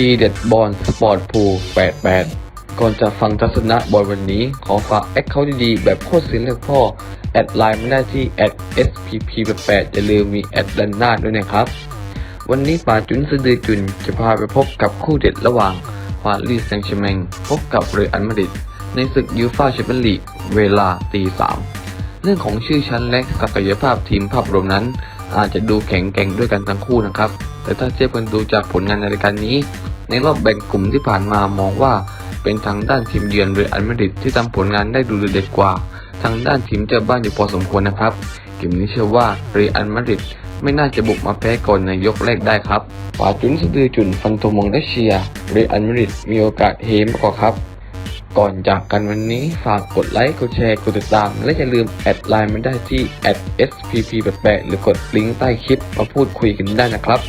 ทีเด็ดบอลสปอร์ตพู88 ก่อนจะฟังทัศนะบอลวันนี้ ขอฝากแอคเคาท์ดีๆ แบบโคตรสินเลยพ่อ แอดไลน์มาได้ที่แอด @spp88 อย่าลืมมีแอดดันนาด้วยนะครับ วันนี้ป่าจุนสะดือจุนจะพาไปพบกับคู่เด็ดระหว่างปารีสแซงต์แชร์แมงพบกับเรอัลมาดริดในศึกยูฟ่าแชมเปี้ยนลีกเวลาตีสามเรื่องของชื่อชั้นและศักยภาพทีมภาพรวมนั้น อาจจะดูแข็งแกร่งด้วยกันทั้งคู่นะครับ แต่ถ้าเทียบกันดูจากผลงานในรายการนี้ ในรอบแบ่งกลุ่มที่ผ่านมามองว่าเป็นทางด้านทีมเยือนเรอัลมาดริดที่ทำผลงานได้ดูเด็ดกว่า ทางด้านทีมเจ้าบ้านอยู่พอสมควรนะครับเกมนี้เชื่อว่าเรอัลมาดริดไม่น่าจะบุกมาแพ้ก่อนในยกแรกได้ครับปาจุนสะดือจุนฟันธงมองได้เชียร์เรอัลมาดริดมีโอกาสเฮมากกว่าครับ ก่อนจากกันวันนี้ฝากกดไลค์กดแชร์กดติดตาม และอย่าลืมแอดไลน์มาได้ที่ @spp88 หรือกดลิงก์ใต้คลิปมาพูดคุยกันได้นะครับ